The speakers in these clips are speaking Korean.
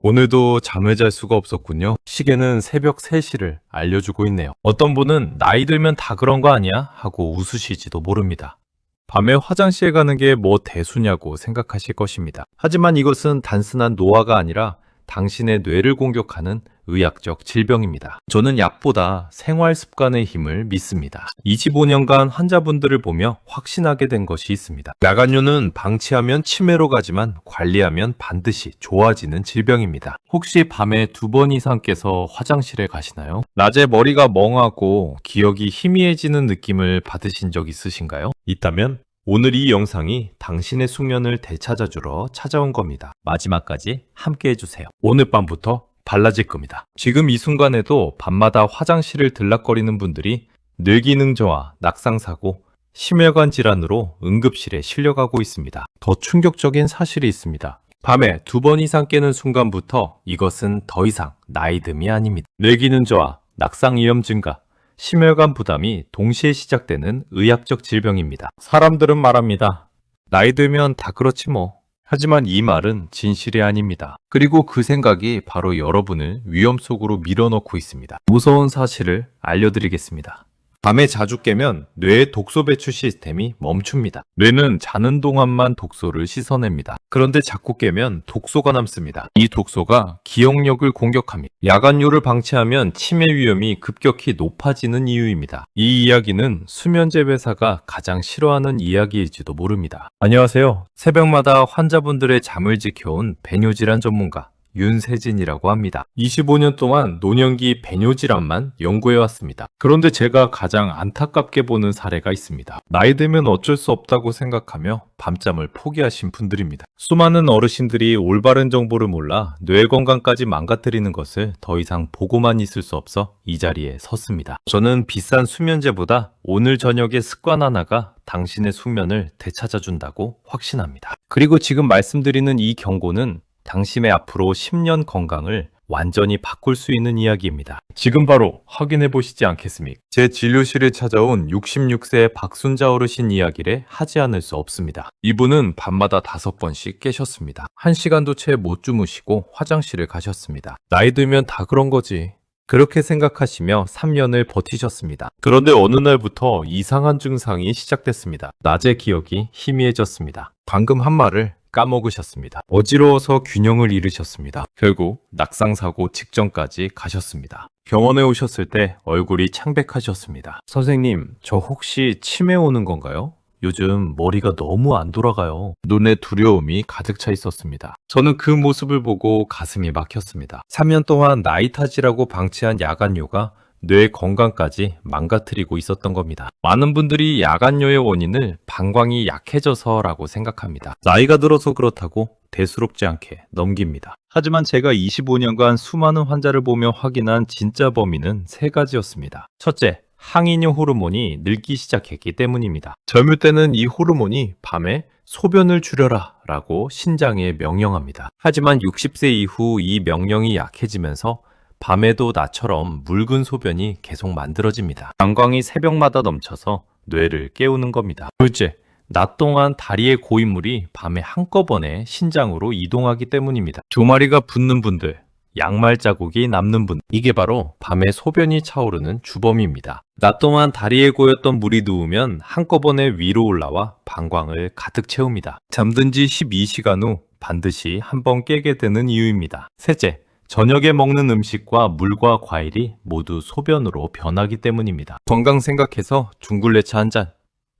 오늘도 잠을 잘 수가 없었군요. 시계는 새벽 3시를 알려주고 있네요. 어떤 분은 나이 들면 다 그런 거 아니야? 하고 웃으실지도 모릅니다. 밤에 화장실 가는 게 뭐 대수냐고 생각하실 것입니다. 하지만 이것은 단순한 노화가 아니라 당신의 뇌를 공격하는 의학적 질병입니다. 저는 약보다 생활 습관의 힘을 믿습니다. 25년간 환자분들을 보며 확신하게 된 것이 있습니다. 나간류는 방치하면 치매로 가지만 관리하면 반드시 좋아지는 질병입니다. 혹시 밤에 두 번 이상 깨서 화장실에 가시나요? 낮에 머리가 멍하고 기억이 희미해지는 느낌을 받으신 적 있으신가요? 있다면 오늘 이 영상이 당신의 숙면을 되찾아주러 찾아온 겁니다. 마지막까지 함께 해주세요. 오늘 밤부터 달라질 겁니다. 지금 이 순간에도 밤마다 화장실을 들락거리는 분들이 뇌기능 저하, 낙상사고, 심혈관 질환으로 응급실에 실려가고 있습니다. 더 충격적인 사실이 있습니다. 밤에 두 번 이상 깨는 순간부터 이것은 더 이상 나이 듦이 아닙니다. 뇌기능 저하, 낙상 위험 증가, 심혈관 부담이 동시에 시작되는 의학적 질병입니다. 사람들은 말합니다. 나이 들면 다 그렇지 뭐. 하지만 이 말은 진실이 아닙니다. 그리고 그 생각이 바로 여러분을 위험 속으로 밀어넣고 있습니다. 무서운 사실을 알려드리겠습니다. 밤에 자주 깨면 뇌의 독소 배출 시스템이 멈춥니다. 뇌는 자는 동안만 독소를 씻어냅니다. 그런데 자꾸 깨면 독소가 남습니다. 이 독소가 기억력을 공격합니다. 야간류를 방치하면 치매 위험이 급격히 높아지는 이유입니다. 이 이야기는 수면제 회사가 가장 싫어하는 이야기일지도 모릅니다. 안녕하세요. 새벽마다 환자분들의 잠을 지켜온 배뇨질환 전문가 윤세진이라고 합니다. 25년 동안 노년기 배뇨질환만 연구해왔습니다. 그런데 제가 가장 안타깝게 보는 사례가 있습니다. 나이 들면 어쩔 수 없다고 생각하며 밤잠을 포기하신 분들입니다. 수많은 어르신들이 올바른 정보를 몰라 뇌 건강까지 망가뜨리는 것을 더 이상 보고만 있을 수 없어 이 자리에 섰습니다. 저는 비싼 수면제보다 오늘 저녁의 습관 하나가 당신의 숙면을 되찾아준다고 확신합니다. 그리고 지금 말씀드리는 이 경고는 당신의 앞으로 10년 건강을 완전히 바꿀 수 있는 이야기입니다. 지금 바로 확인해 보시지 않겠습니까? 제 진료실에 찾아온 66세 박순자 어르신 이야기를 하지 않을 수 없습니다. 이분은 밤마다 다섯 번씩 깨셨습니다. 한 시간도 채 못 주무시고 화장실을 가셨습니다. 나이 들면 다 그런 거지. 그렇게 생각하시며 3년을 버티셨습니다. 그런데 어느 날부터 이상한 증상이 시작됐습니다. 낮의 기억이 희미해졌습니다. 방금 한 말을 까먹으셨습니다. 어지러워서 균형을 잃으셨습니다. 결국 낙상사고 직전까지 가셨습니다. 병원에 오셨을 때 얼굴이 창백하셨습니다. 선생님, 저 혹시 치매 오는 건가요? 요즘 머리가 너무 안 돌아가요. 눈에 두려움이 가득 차 있었습니다. 저는 그 모습을 보고 가슴이 막혔습니다. 3년 동안 나이 탓이라고 방치한 야간 요가 뇌 건강까지 망가뜨리고 있었던 겁니다. 많은 분들이 야간요의 원인을 방광이 약해져서라고 생각합니다. 나이가 들어서 그렇다고 대수롭지 않게 넘깁니다. 하지만 제가 25년간 수많은 환자를 보며 확인한 진짜 범인은 세 가지였습니다. 첫째, 항이뇨 호르몬이 늙기 시작했기 때문입니다. 젊을 때는 이 호르몬이 밤에 소변을 줄여라 라고 신장에 명령합니다. 하지만 60세 이후 이 명령이 약해지면서 밤에도 나처럼 묽은 소변이 계속 만들어집니다. 방광이 새벽마다 넘쳐서 뇌를 깨우는 겁니다. 둘째, 낮 동안 다리의 고인물이 밤에 한꺼번에 신장으로 이동하기 때문입니다. 두 마리가 붙는 분들, 양말 자국이 남는 분. 이게 바로 밤에 소변이 차오르는 주범입니다. 낮 동안 다리에 고였던 물이 누우면 한꺼번에 위로 올라와 방광을 가득 채웁니다. 잠든 지 12시간 후 반드시 한 번 깨게 되는 이유입니다. 셋째, 저녁에 먹는 음식과 물과 과일이 모두 소변으로 변하기 때문입니다. 건강 생각해서 둥글레차 한 잔,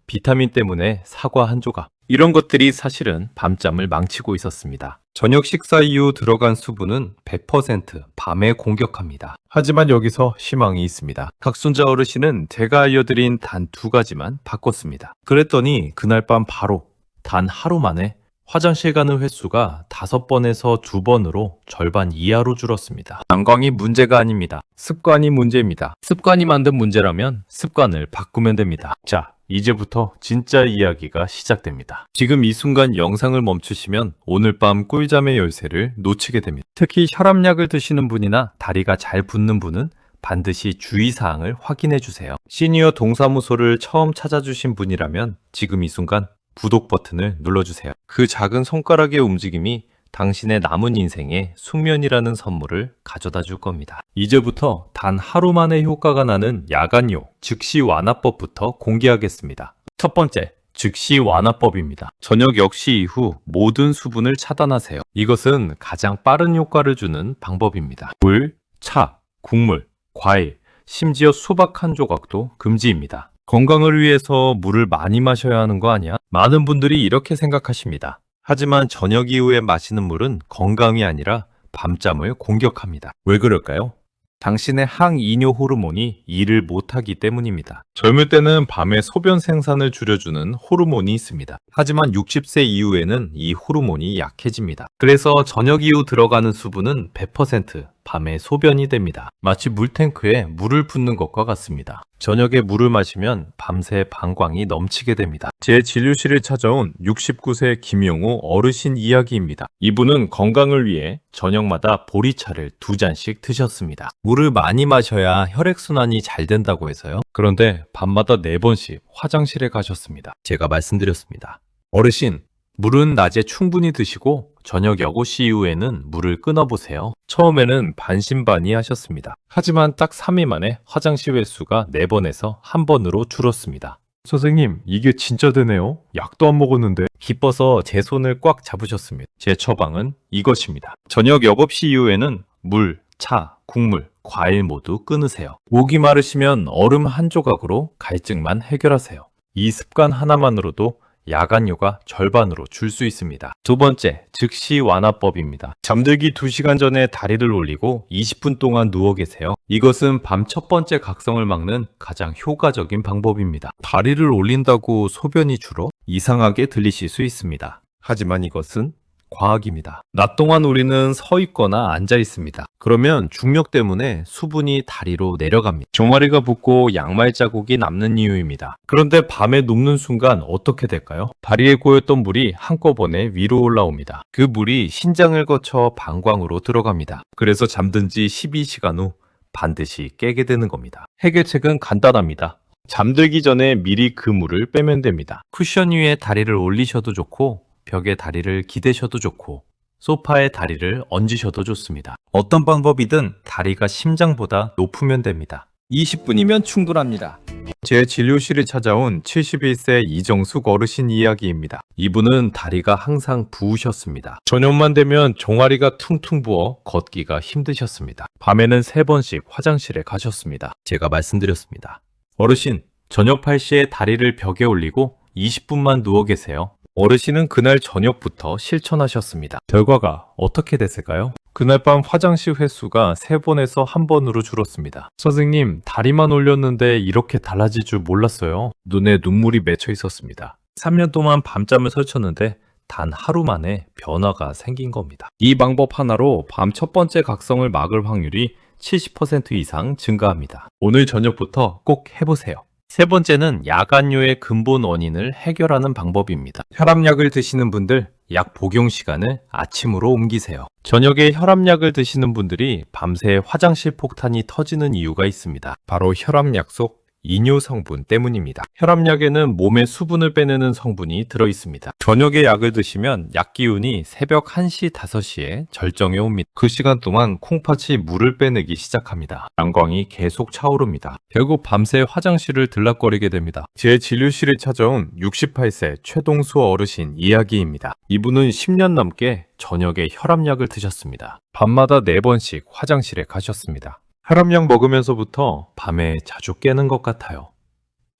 비타민 때문에 사과 한 조각. 이런 것들이 사실은 밤잠을 망치고 있었습니다. 저녁 식사 이후 들어간 수분은 100% 밤에 공격합니다. 하지만 여기서 희망이 있습니다. 각순자 어르신은 제가 알려드린 단 두 가지만 바꿨습니다. 그랬더니 그날 밤 바로 단 하루 만에 화장실 가는 횟수가 다섯 번에서 두 번으로 절반 이하로 줄었습니다. 방광이 문제가 아닙니다. 습관이 문제입니다. 습관이 만든 문제라면 습관을 바꾸면 됩니다. 자, 이제부터 진짜 이야기가 시작됩니다. 지금 이 순간 영상을 멈추시면 오늘 밤 꿀잠의 열쇠를 놓치게 됩니다. 특히 혈압약을 드시는 분이나 다리가 잘 붓는 분은 반드시 주의사항을 확인해 주세요. 시니어 동사무소를 처음 찾아주신 분이라면 지금 이 순간 구독 버튼을 눌러주세요. 그 작은 손가락의 움직임이 당신의 남은 인생에 숙면이라는 선물을 가져다 줄 겁니다. 이제부터 단 하루 만에 효과가 나는 야간요, 즉시 완화법부터 공개하겠습니다. 첫 번째, 즉시 완화법입니다. 저녁 0시 이후 모든 수분을 차단하세요. 이것은 가장 빠른 효과를 주는 방법입니다. 물, 차, 국물, 과일, 심지어 수박 한 조각도 금지입니다. 건강을 위해서 물을 많이 마셔야 하는 거 아니야? 많은 분들이 이렇게 생각하십니다. 하지만 저녁 이후에 마시는 물은 건강이 아니라 밤잠을 공격합니다. 왜 그럴까요? 당신의 항이뇨 호르몬이 일을 못하기 때문입니다. 젊을 때는 밤에 소변 생산을 줄여주는 호르몬이 있습니다. 하지만 60세 이후에는 이 호르몬이 약해집니다. 그래서 저녁 이후 들어가는 수분은 100% 밤에 소변이 됩니다. 마치 물탱크에 물을 붓는 것과 같습니다. 저녁에 물을 마시면 밤새 방광이 넘치게 됩니다. 제 진료실을 찾아온 69세 김용우 어르신 이야기입니다. 이분은 건강을 위해 저녁마다 보리차를 두 잔씩 드셨습니다. 물을 많이 마셔야 혈액순환이 잘 된다고 해서요. 그런데 밤마다 네 번씩 화장실에 가셨습니다. 제가 말씀드렸습니다. 어르신, 물은 낮에 충분히 드시고 저녁 6시 이후에는 물을 끊어보세요. 처음에는 반신반의 하셨습니다. 하지만 딱 3일 만에 화장실 횟수가 4번에서 1번으로 줄었습니다. 선생님, 이게 진짜 되네요. 약도 안 먹었는데. 기뻐서 제 손을 꽉 잡으셨습니다. 제 처방은 이것입니다. 저녁 7시 이후에는 물, 차, 국물, 과일 모두 끊으세요. 목이 마르시면 얼음 한 조각으로 갈증만 해결하세요. 이 습관 하나만으로도 야간 요가 절반으로 줄 수 있습니다. 두 번째, 즉시 완화법입니다. 잠들기 2시간 전에 다리를 올리고 20분 동안 누워 계세요. 이것은 밤 첫 번째 각성을 막는 가장 효과적인 방법입니다. 다리를 올린다고 소변이 줄어? 이상하게 들리실 수 있습니다. 하지만 이것은 과학입니다. 낮 동안 우리는 서 있거나 앉아 있습니다. 그러면 중력 때문에 수분이 다리로 내려갑니다. 종아리가 붓고 양말 자국이 남는 이유입니다. 그런데 밤에 눕는 순간 어떻게 될까요? 다리에 고였던 물이 한꺼번에 위로 올라옵니다. 그 물이 신장을 거쳐 방광으로 들어갑니다. 그래서 잠든 지 12시간 후 반드시 깨게 되는 겁니다. 해결책은 간단합니다. 잠들기 전에 미리 그 물을 빼면 됩니다. 쿠션 위에 다리를 올리셔도 좋고 벽에 다리를 기대셔도 좋고 소파에 다리를 얹으셔도 좋습니다. 어떤 방법이든 다리가 심장보다 높으면 됩니다. 20분이면 충분합니다. 제 진료실에 찾아온 71세 이정숙 어르신 이야기입니다. 이분은 다리가 항상 부으셨습니다. 저녁만 되면 종아리가 퉁퉁 부어 걷기가 힘드셨습니다. 밤에는 세번씩 화장실에 가셨습니다. 제가 말씀드렸습니다. 어르신, 저녁 8시에 다리를 벽에 올리고 20분만 누워 계세요. 어르신은 그날 저녁부터 실천하셨습니다. 결과가 어떻게 됐을까요? 그날 밤 화장실 횟수가 3번에서 1번으로 줄었습니다. 선생님, 다리만 올렸는데 이렇게 달라질 줄 몰랐어요. 눈에 눈물이 맺혀 있었습니다. 3년 동안 밤잠을 설쳤는데 단 하루 만에 변화가 생긴 겁니다. 이 방법 하나로 밤 첫 번째 각성을 막을 확률이 70% 이상 증가합니다. 오늘 저녁부터 꼭 해보세요. 세 번째는 야간요의 근본 원인을 해결하는 방법입니다. 혈압약을 드시는 분들, 약 복용 시간을 아침으로 옮기세요. 저녁에 혈압약을 드시는 분들이 밤새 화장실 폭탄이 터지는 이유가 있습니다. 바로 혈압약 속 이뇨 성분 때문입니다. 혈압약에는 몸의 수분을 빼내는 성분이 들어 있습니다. 저녁에 약을 드시면 약 기운이 새벽 1시, 5시에 절정에 옵니다. 그 시간 동안 콩팥이 물을 빼내기 시작합니다. 양광이 계속 차오릅니다. 결국 밤새 화장실을 들락거리게 됩니다. 제 진료실에 찾아온 68세 최동수 어르신 이야기입니다. 이분은 10년 넘게 저녁에 혈압약을 드셨습니다. 밤마다 4번씩 화장실에 가셨습니다. 혈압약 먹으면서부터 밤에 자주 깨는 것 같아요.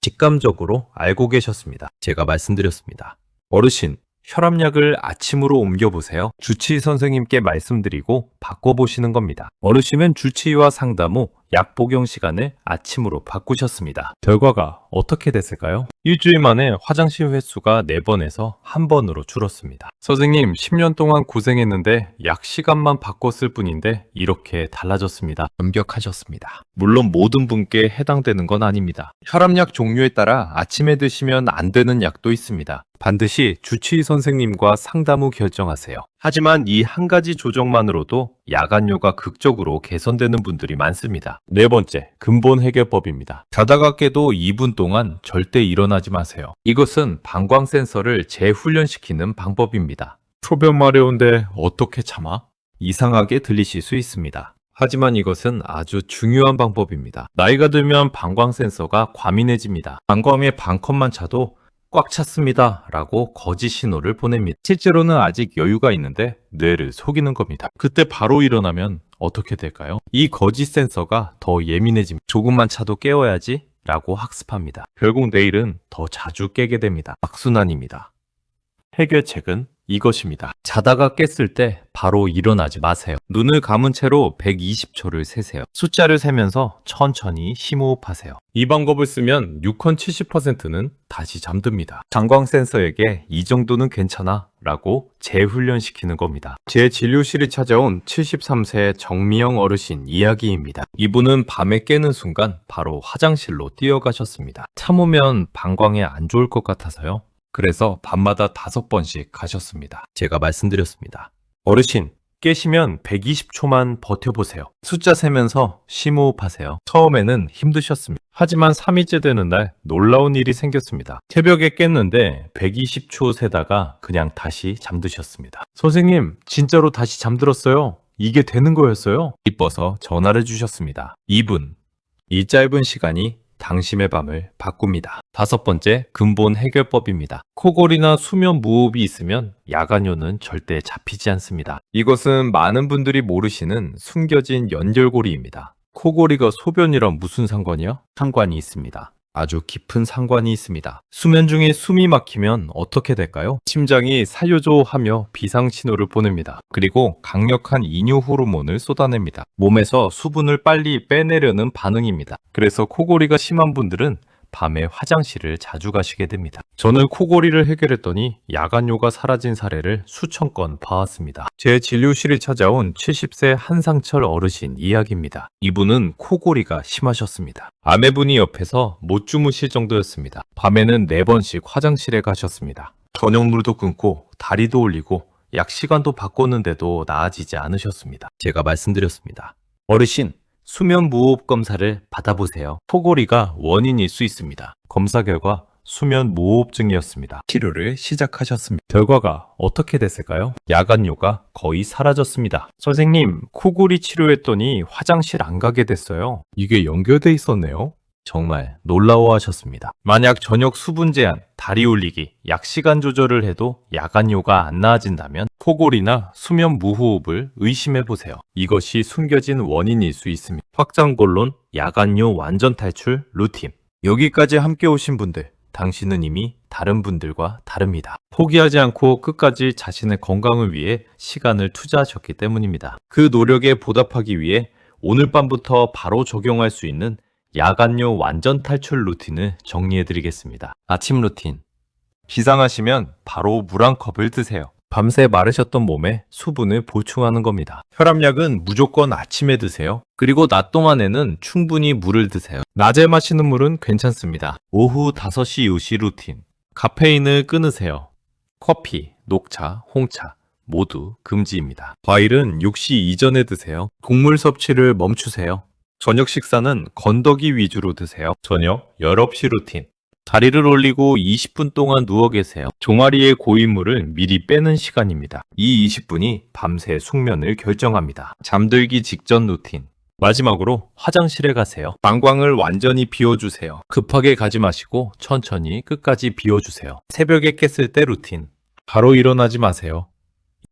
직감적으로 알고 계셨습니다. 제가 말씀드렸습니다. 어르신, 혈압약을 아침으로 옮겨보세요. 주치의 선생님께 말씀드리고 바꿔보시는 겁니다. 어르신은 주치의와 상담 후 약 복용 시간을 아침으로 바꾸셨습니다. 결과가 어떻게 됐을까요? 일주일 만에 화장실 횟수가 4번에서 1번으로 줄었습니다. 선생님, 10년 동안 고생했는데 약 시간만 바꿨을 뿐인데 이렇게 달라졌습니다. 완벽하셨습니다. 물론 모든 분께 해당되는 건 아닙니다. 혈압약 종류에 따라 아침에 드시면 안 되는 약도 있습니다. 반드시 주치의 선생님과 상담 후 결정하세요. 하지만 이 한 가지 조정만으로도 야간요가 극적으로 개선되는 분들이 많습니다. 네 번째, 근본 해결법입니다. 자다가 깨도 2분 동안 절대 일어나지 마세요. 이것은 방광 센서를 재훈련시키는 방법입니다. 소변 마려운데 어떻게 참아? 이상하게 들리실 수 있습니다. 하지만 이것은 아주 중요한 방법입니다. 나이가 들면 방광 센서가 과민해집니다. 방광의 반컵만 차도 꽉 찼습니다. 라고 거짓 신호를 보냅니다. 실제로는 아직 여유가 있는데 뇌를 속이는 겁니다. 그때 바로 일어나면 어떻게 될까요? 이 거짓 센서가 더 예민해집니다. 조금만 차도 깨워야지 라고 학습합니다. 결국 내일은 더 자주 깨게 됩니다. 악순환입니다. 해결책은 이것입니다. 자다가 깼을 때 바로 일어나지 마세요. 눈을 감은 채로 120초를 세세요. 숫자를 세면서 천천히 심호흡하세요. 이 방법을 쓰면 6헌 70%는 다시 잠듭니다. 장광 센서에게 이 정도는 괜찮아 라고 재훈련시키는 겁니다. 제 진료실에 찾아온 73세 정미영 어르신 이야기입니다. 이분은 밤에 깨는 순간 바로 화장실로 뛰어가셨습니다. 참으면 방광에 안 좋을 것 같아서요. 그래서 밤마다 다섯 번씩 가셨습니다. 제가 말씀드렸습니다. 어르신, 깨시면 120초만 버텨보세요. 숫자 세면서 심호흡하세요. 처음에는 힘드셨습니다. 하지만 3일째 되는 날 놀라운 일이 생겼습니다. 새벽에 깼는데 120초 세다가 그냥 다시 잠드셨습니다. 선생님, 진짜로 다시 잠들었어요. 이게 되는 거였어요? 이뻐서 전화를 주셨습니다. 2분. 이 짧은 시간이 당신의 밤을 바꿉니다. 다섯 번째, 근본 해결법입니다. 코골이나 수면 무호흡이 있으면 야간요는 절대 잡히지 않습니다. 이것은 많은 분들이 모르시는 숨겨진 연결고리입니다. 코골이가 소변이랑 무슨 상관이야? 상관이 있습니다. 아주 깊은 상관이 있습니다. 수면 중에 숨이 막히면 어떻게 될까요? 심장이 살려줘 하며 비상 신호를 보냅니다. 그리고 강력한 이뇨 호르몬을 쏟아냅니다. 몸에서 수분을 빨리 빼내려는 반응입니다. 그래서 코골이가 심한 분들은 밤에 화장실을 자주 가시게 됩니다. 저는 코골이를 해결했더니 야간 요가 사라진 사례를 수천 건 봐왔습니다. 제 진료실을 찾아온 70세 한상철 어르신 이야기입니다. 이분은 코골이가 심하셨습니다. 아내분이 옆에서 못 주무실 정도였습니다. 밤에는 4번씩 화장실에 가셨습니다. 저녁물도 끊고 다리도 올리고 약 시간도 바꿨는데도 나아지지 않으셨습니다. 제가 말씀드렸습니다. 어르신, 수면 무호흡 검사를 받아보세요. 코골이가 원인일 수 있습니다. 검사 결과 수면 무호흡증이었습니다. 치료를 시작하셨습니다. 결과가 어떻게 됐을까요? 야간 요가 거의 사라졌습니다. 선생님, 코골이 치료했더니 화장실 안 가게 됐어요. 이게 연결돼 있었네요. 정말 놀라워하셨습니다. 만약 저녁 수분 제한, 다리 올리기, 약 시간 조절을 해도 야간요가 안 나아진다면 코골이나 수면 무호흡을 의심해 보세요. 이것이 숨겨진 원인일 수 있습니다. 확장본론 야간요 완전 탈출 루틴. 여기까지 함께 오신 분들, 당신은 이미 다른 분들과 다릅니다. 포기하지 않고 끝까지 자신의 건강을 위해 시간을 투자하셨기 때문입니다. 그 노력에 보답하기 위해 오늘 밤부터 바로 적용할 수 있는 야간요 완전 탈출 루틴을 정리해 드리겠습니다. 아침 루틴. 기상하시면 바로 물 한 컵을 드세요. 밤새 마르셨던 몸에 수분을 보충하는 겁니다. 혈압약은 무조건 아침에 드세요. 그리고 낮 동안에는 충분히 물을 드세요. 낮에 마시는 물은 괜찮습니다. 오후 5시 이후시 루틴. 카페인을 끊으세요. 커피, 녹차, 홍차 모두 금지입니다. 과일은 6시 이전에 드세요. 곡물 섭취를 멈추세요. 저녁 식사는 건더기 위주로 드세요. 저녁 11시 루틴. 다리를 올리고 20분 동안 누워 계세요. 종아리의 고인물을 미리 빼는 시간입니다. 이 20분이 밤새 숙면을 결정합니다. 잠들기 직전 루틴. 마지막으로 화장실에 가세요. 방광을 완전히 비워주세요. 급하게 가지 마시고 천천히 끝까지 비워주세요. 새벽에 깼을 때 루틴. 바로 일어나지 마세요.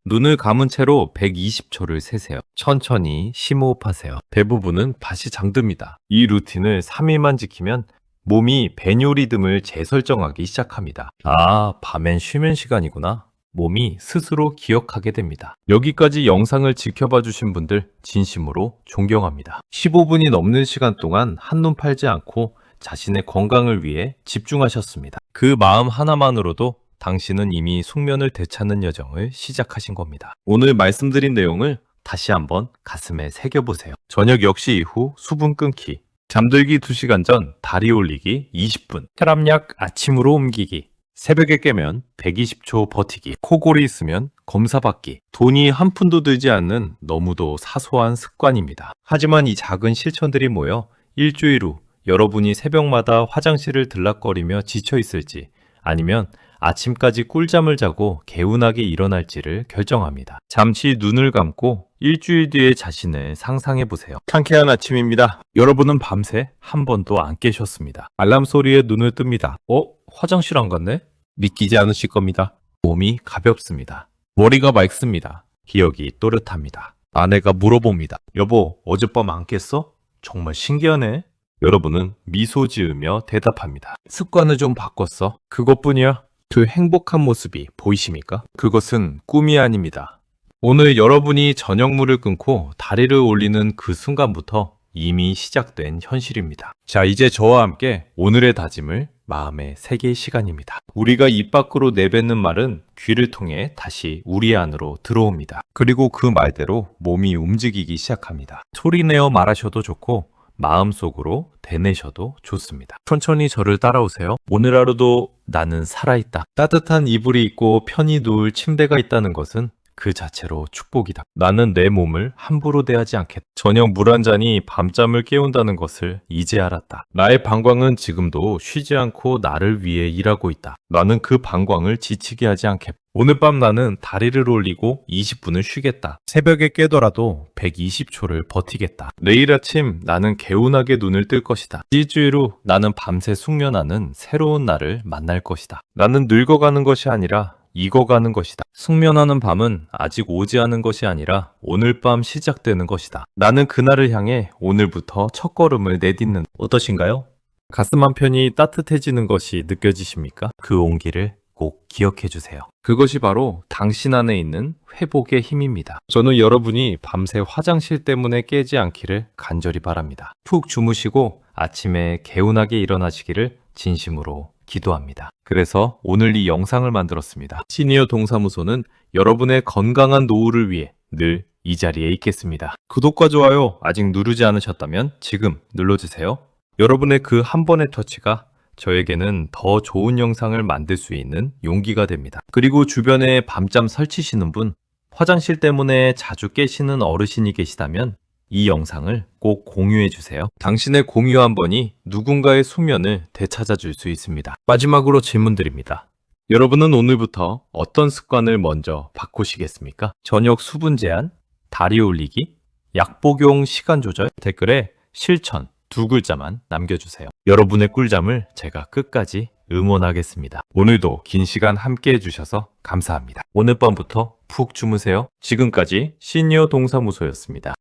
눈을 감은 채로 120초를 세세요. 천천히 심호흡하세요. 대부분은 다시 잠듭니다. 이 루틴을 3일만 지키면 몸이 배뇨 리듬을 재설정하기 시작합니다. 아, 밤엔 쉬면 시간이구나. 몸이 스스로 기억하게 됩니다. 여기까지 영상을 지켜봐 주신 분들 진심으로 존경합니다. 15분이 넘는 시간 동안 한눈 팔지 않고 자신의 건강을 위해 집중하셨습니다. 그 마음 하나만으로도 당신은 이미 숙면을 되찾는 여정을 시작하신 겁니다. 오늘 말씀드린 내용을 다시 한번 가슴에 새겨보세요. 저녁 역시 이후 수분 끊기, 잠들기 2시간 전 다리 올리기 20분, 혈압약 아침으로 옮기기, 새벽에 깨면 120초 버티기, 코골이 있으면 검사 받기, 돈이 한 푼도 들지 않는 너무도 사소한 습관입니다. 하지만 이 작은 실천들이 모여 일주일 후 여러분이 새벽마다 화장실을 들락거리며 지쳐 있을지 아니면 아침까지 꿀잠을 자고 개운하게 일어날지를 결정합니다. 잠시 눈을 감고 일주일 뒤의 자신을 상상해 보세요. 상쾌한 아침입니다. 여러분은 밤새 한 번도 안 깨셨습니다. 알람 소리에 눈을 뜹니다. 어? 화장실 안 갔네? 믿기지 않으실 겁니다. 몸이 가볍습니다. 머리가 맑습니다. 기억이 또렷합니다. 아내가 물어봅니다. 여보, 어젯밤 안 깼어? 정말 신기하네. 여러분은 미소 지으며 대답합니다. 습관을 좀 바꿨어. 그것뿐이야. 그 행복한 모습이 보이십니까? 그것은 꿈이 아닙니다. 오늘 여러분이 저녁물을 끊고 다리를 올리는 그 순간부터 이미 시작된 현실입니다. 자, 이제 저와 함께 오늘의 다짐을 마음에 새길 시간입니다. 우리가 입 밖으로 내뱉는 말은 귀를 통해 다시 우리 안으로 들어옵니다. 그리고 그 말대로 몸이 움직이기 시작합니다. 소리내어 말하셔도 좋고 마음속으로 대내셔도 좋습니다. 천천히 저를 따라오세요. 오늘 하루도 나는 살아있다. 따뜻한 이불이 있고 편히 누울 침대가 있다는 것은 그 자체로 축복이다. 나는 내 몸을 함부로 대하지 않겠다. 저녁 물 한 잔이 밤잠을 깨운다는 것을 이제 알았다. 나의 방광은 지금도 쉬지 않고 나를 위해 일하고 있다. 나는 그 방광을 지치게 하지 않겠다. 오늘 밤 나는 다리를 올리고 20분을 쉬겠다. 새벽에 깨더라도 120초를 버티겠다. 내일 아침 나는 개운하게 눈을 뜰 것이다. 일주일 후 나는 밤새 숙면하는 새로운 나를 만날 것이다. 나는 늙어가는 것이 아니라 익어가는 것이다. 숙면하는 밤은 아직 오지 않은 것이 아니라 오늘 밤 시작되는 것이다. 나는 그날을 향해 오늘부터 첫걸음을 내딛는 어떠신가요? 가슴 한편이 따뜻해지는 것이 느껴지십니까? 그 온기를 꼭 기억해 주세요. 그것이 바로 당신 안에 있는 회복의 힘입니다. 저는 여러분이 밤새 화장실 때문에 깨지 않기를 간절히 바랍니다. 푹 주무시고 아침에 개운하게 일어나시기를 진심으로 기도합니다. 그래서 오늘 이 영상을 만들었습니다. 시니어 동사무소는 여러분의 건강한 노후를 위해 늘 이 자리에 있겠습니다. 구독과 좋아요 아직 누르지 않으셨다면 지금 눌러주세요. 여러분의 그 한 번의 터치가 저에게는 더 좋은 영상을 만들 수 있는 용기가 됩니다. 그리고 주변에 밤잠 설치시는 분, 화장실 때문에 자주 깨시는 어르신이 계시다면 이 영상을 꼭 공유해 주세요. 당신의 공유 한 번이 누군가의 수면을 되찾아 줄 수 있습니다. 마지막으로 질문 드립니다. 여러분은 오늘부터 어떤 습관을 먼저 바꾸시겠습니까? 저녁 수분 제한, 다리 올리기, 약 복용 시간 조절, 댓글에 실천 두 글자만 남겨주세요. 여러분의 꿀잠을 제가 끝까지 응원하겠습니다. 오늘도 긴 시간 함께 해주셔서 감사합니다. 오늘 밤부터 푹 주무세요. 지금까지 시니어 동사무소였습니다.